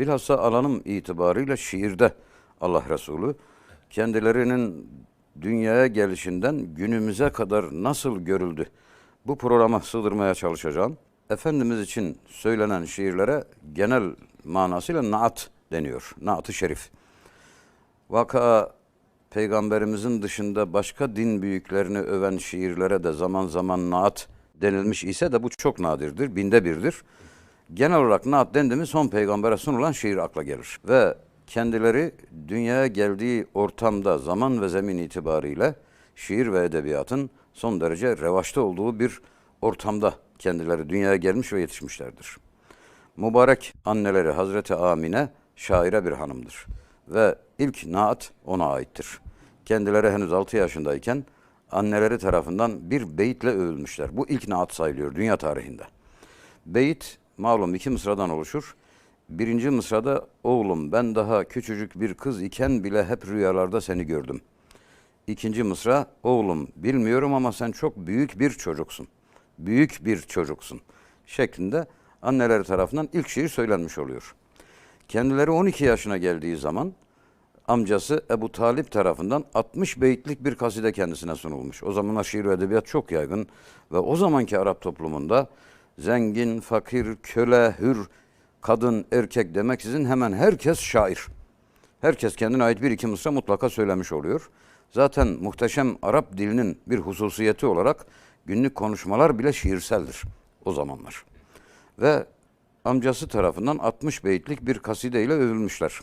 Bilhassa alanım itibarıyla şiirde Allah Resulü kendilerinin dünyaya gelişinden günümüze kadar nasıl görüldü? Bu programa sığdırmaya çalışacağım. Efendimiz için söylenen şiirlere genel manasıyla naat deniyor. Naat-ı şerif. Vaka peygamberimizin dışında başka din büyüklerini öven şiirlere de zaman zaman naat denilmiş ise de bu çok nadirdir, binde birdir. Genel olarak naat dendi mi son peygambere sunulan şiir akla gelir. Ve kendileri dünyaya geldiği ortamda zaman ve zemin itibariyle şiir ve edebiyatın son derece revaçta olduğu bir ortamda kendileri dünyaya gelmiş ve yetişmişlerdir. Mübarek anneleri Hazreti Amine şaire bir hanımdır. Ve ilk naat ona aittir. Kendileri henüz 6 yaşındayken anneleri tarafından bir beyitle övülmüşler. Bu ilk naat sayılıyor dünya tarihinde. Beyit malum iki mısradan oluşur. Birinci mısrada oğlum ben daha küçücük bir kız iken bile hep rüyalarda seni gördüm. İkinci mısra oğlum bilmiyorum ama sen çok büyük bir çocuksun. Büyük bir çocuksun şeklinde anneleri tarafından ilk şiir söylenmiş oluyor. Kendileri 12 yaşına geldiği zaman amcası Ebu Talip tarafından 60 beyitlik bir kaside kendisine sunulmuş. O zamanlar şiir ve edebiyat çok yaygın ve o zamanki Arap toplumunda zengin, fakir, köle, hür, kadın, erkek demeksizin hemen herkes şair. Herkes kendine ait bir iki mısra mutlaka söylemiş oluyor. Zaten muhteşem Arap dilinin bir hususiyeti olarak günlük konuşmalar bile şiirseldir o zamanlar. Ve amcası tarafından 60 beyitlik bir kaside ile övülmüşler.